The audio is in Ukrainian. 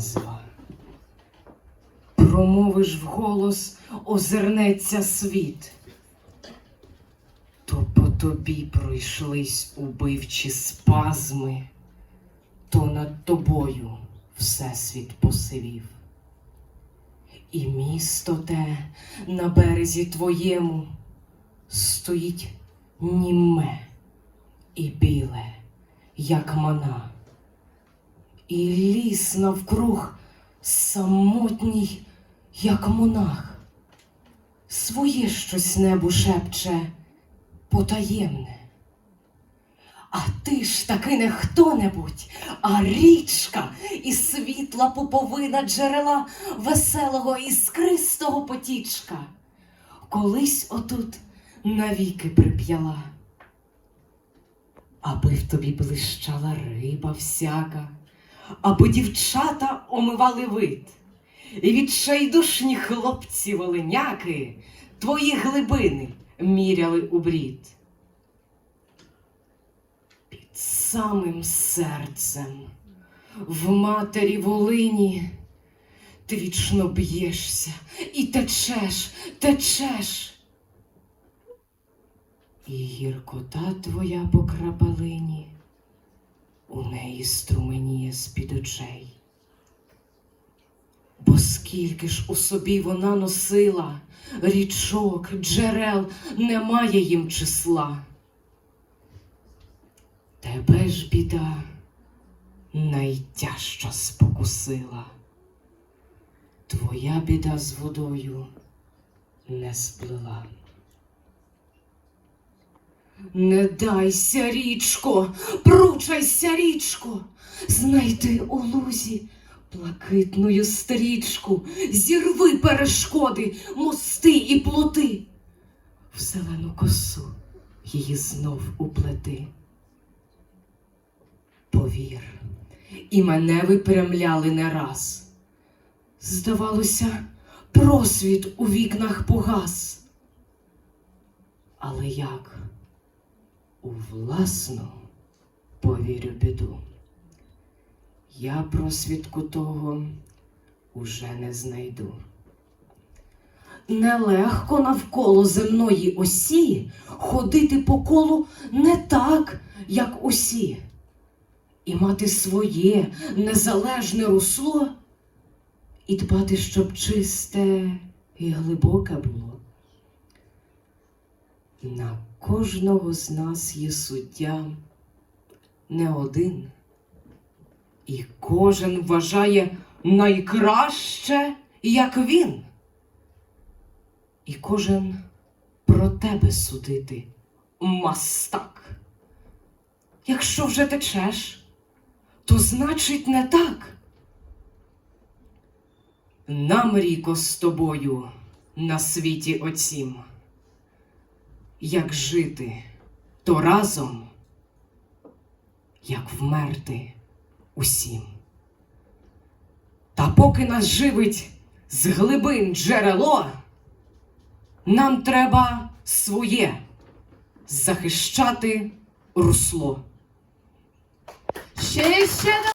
назва. Промовиш вголос, озирнеться світ. То по тобі пройшлись убивчі спазми, то над тобою всесвіт посивів. І місто те на березі твоєму стоїть німе і біле, як мана, і ліс навкруг самотній, як монах, своє щось небу шепче потаємне. А ти ж таки не хто-небудь, а річка і світла поповина джерела веселого іскристого потічка. Колись отут навіки прип'яла, аби в тобі блищала риба всяка, аби дівчата омивали вид, і відчайдушні хлопці волиняки твої глибини міряли у брід. Під самим серцем в матері Волині ти вічно б'єшся і течеш, течеш. І гіркота твоя по крапалині у неї струменіє з-під очей. Бо скільки ж у собі вона носила річок, джерел, немає їм числа. Тебе ж біда найтяжча спокусила. Твоя біда з водою не сплила. Не дайся, річко, пручайся, річко, знайди у лузі блакитною стрічку, зірви перешкоди, мости і плоти, в зелену косу її знов уплети. Повір, і мене випрямляли не раз. Здавалося, просвіт у вікнах погас. Але як у власну повірю біду, я просвідку того уже не знайду. Нелегко навколо земної осі ходити по колу не так, як усі, і мати своє незалежне русло, і дбати, щоб чисте і глибоке було. На кожного з нас є суддя не один, і кожен вважає найкраще, як він. І кожен про тебе судити мастак. Якщо вже течеш, то значить не так. Нам ріко з тобою на світі оцім. Як жити, то разом, як вмерти усім. Та поки нас живить з глибин джерело, нам треба своє захищати русло. Ще ще